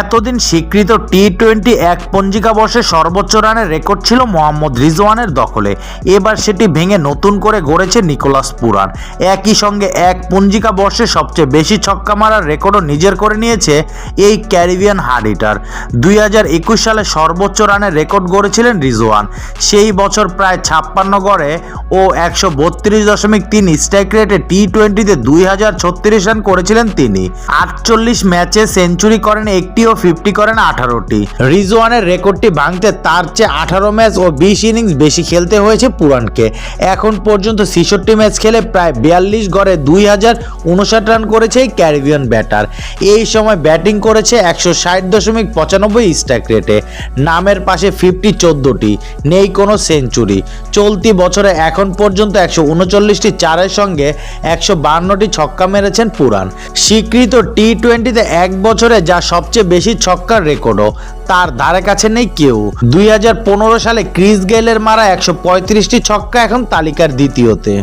এতদিন স্বীকৃত T twenty এক পঞ্জিকা বর্ষে সর্বোচ্চ রানের রেকর্ড ছিল মোহাম্মদ রিজওয়ানের দখলে। এবার সেটি ভেঙে নতুন করে গড়েছে নিকোলাস পুরান। একই সঙ্গে এক পঞ্জিকা বর্ষে সবচেয়ে বেশি ছক্কা মারার রেকর্ডও নিজের করে নিয়েছে এই ক্যারিবিয়ান হার্ডিটার দুই হাজার একুশ সালে সর্বোচ্চ রানের রেকর্ড গড়েছিলেন রিজওয়ান। সেই বছর প্রায় ছাপ্পান্ন গড়ে ও একশো বত্রিশ দশমিক তিন স্ট্রাইক রেটে টি টোয়েন্টিতে দুই হাজার ছত্রিশ রান করেছিলেন তিনি। আটচল্লিশ ম্যাচে সেঞ্চুরি করেন একটি ও ফিফটি করেন আঠারোটি। রিজওয়ানের রেকর্ডটি ভাঙতে তার চেয়ে আঠারো ম্যাচ ও বিশ ইনিংস বেশি খেলতে হয়েছে পুরানকে। এখন পর্যন্ত ছেষট্টি ম্যাচ খেলে প্রায় বিয়াল্লিশ গড়ে দুই হাজার উনষাট রান করেছে ক্যারিবিয়ান ব্যাটার। এই সময় ব্যাটিং করেছে একশো ষাট দশমিক পঁচানব্বই স্ট্রাইক রেটে। নামের পাশে ফিফটি চোদ্দোটি, নেই কোনো সেঞ্চুরি। চলতি বছরে এখন পর্যন্ত একশো উনচল্লিশটি চারের সঙ্গে একশো বান্নটি ছক্কা মেরেছেন পুরান। স্বীকৃত টি টোয়েন্টিতে এক বছরে যা সবচেয়ে বেশি ছক্কার রেকর্ডও, তার ধারে কাছে নেই কেউ। দুই হাজার পনেরো সালে ক্রিস গেলের মারা একশো ছক্কা এখন তালিকার দ্বিতীয়তে।